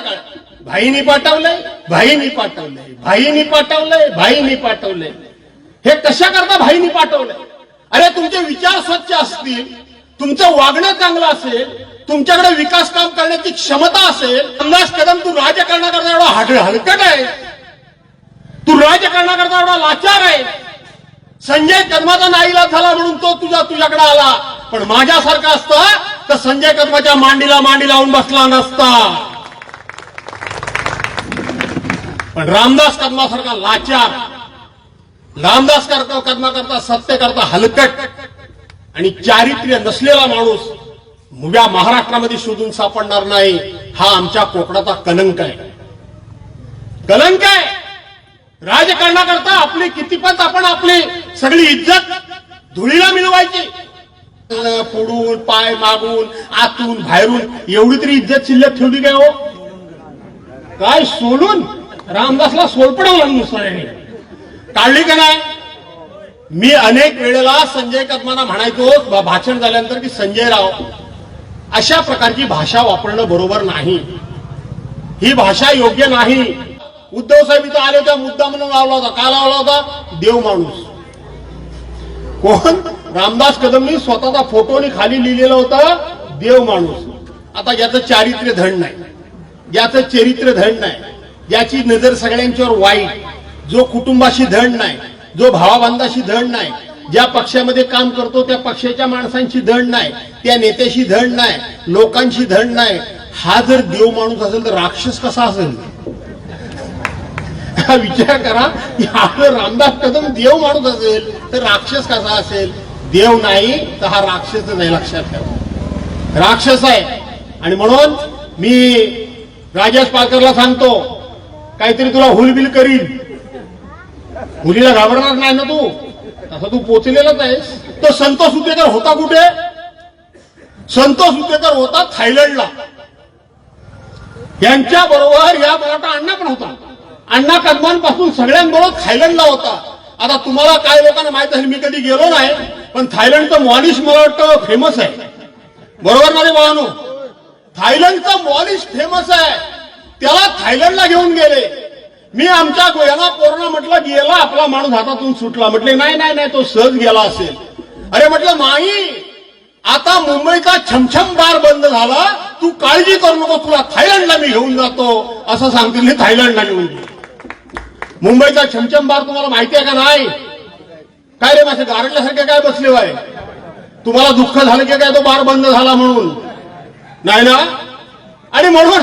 त्या काळात भाईनी पाठवलंय भाईनी पाठवलंय भाईनी पाठवलंय भाईनी पाठवलंय. हे कशा करता भाईनी पाठवलंय? अरे तुमचे विचार स्वच्छ असतील तुमचं वागणं चांगलं असेल तुमच्याकडे विकास काम करण्याची क्षमता असेल अंदाज कदम तू राजकारणाकरता एवढा हड हलकट आहे. तू राजकारणाकरता एवढा लाचार आहे. संजय कदमाचा नाईला झाला म्हणून तो तुझा तुझ्याकडे आला. पण माझ्यासारखा असता तर संजय कदमाच्या मांडीला मांडी लावून बसला नसता. पण रामदास कदमासारखा लाचार रामदास करता कदमा करता सत्य करता हलकट आणि चारित्र्य नसलेला माणूस मुव्या महाराष्ट्रामध्ये शोधून सापडणार नाही हा आमच्या कोकणाचा कलंक आहे. कलंक आहे! राजकारणाकरता आपली कितीपत आपण आपली सगळी इज्जत धुळीला मिळवायची. पुढून पाय मागून आतून बाहेरून एवढी तरी इज्जत शिल्लक ठेवली काय हो? काय सोलून? रामदासला सोलपडवलं नुसतं काढली का नाही? मी अनेक वेळेला संजय कदमांना म्हणायचो भाषण झाल्यानंतर की संजय राव अशा प्रकारची भाषा वापरणं बरोबर नाही. ही भाषा योग्य नाही. उद्धव साहेब इथं आले होते मुद्दा म्हणून लावला होता. का लावला होता? देव माणूस. कोण? रामदास कदमनी स्वतःचा फोटोनी खाली लिहिलेलं होतं देव माणूस. आता याचं चारित्र्य धड नाही. याचं चरित्र धड नाही. ज्याची नजर सगळ्यांच्यावर वाईट जो कुटुंबाशी धड नाही जो भावाबांधाशी धड नाही ज्या पक्षामध्ये काम करतो त्या पक्षाच्या माणसांशी धड नाही त्या नेत्याशी धड नाही लोकांशी धड नाही. हा जर देव माणूस असेल तर राक्षस कसा असेल? हा विचार करा की आपलं रामदास कदम देव माणूस असेल तर राक्षस कसा असेल? देव नाही तर हा राक्षस नाही लक्षात ठेवा. राक्षस आहे. आणि म्हणून मी राजेश पालकरला सांगतो काहीतरी तुला हुलबिल करील हुलीला घाबरणार नाही ना तू? तसा तू पोचलेलाच आहेस. तो संतोष उतेकर होता कुठे? संतोष उतेकर होता थायलंडला. यांच्या बरोबर या मराठा अण्णा पण होता. अण्णा कदमांपासून सगळ्यांबरोबर थायलंडला होता. आता तुम्हाला काय लोकांना माहीत असेल मी कधी गेलो नाही पण थायलंडचं मॉलिश मला वाटतं फेमस आहे. बरोबर माझे रे बाळानो? थायलंडचं मॉलिश फेमस आहे. त्याला थायलंडला घेऊन गेले. मी आमच्या गोयाला पोरांना म्हटलं गेला आपला माणूस हातातून सुटला. म्हटले नाही नाही नाही तो सहज गेला असेल. अरे म्हटलं नाही आता मुंबईचा छमछम बार बंद झाला तू काळजी करू नको तुला थायलंडला मी घेऊन जातो. असं सांगतील मी थायलंडला घेऊन मुंबईचा छमछम बार तुम्हाला माहिती आहे का? नाही. काय रे माझ्या गारटल्यासारखे काय बसले बाय तुम्हाला दुःख झालं की काय तो बार बंद झाला म्हणून? नाही ना? आणि म्हणून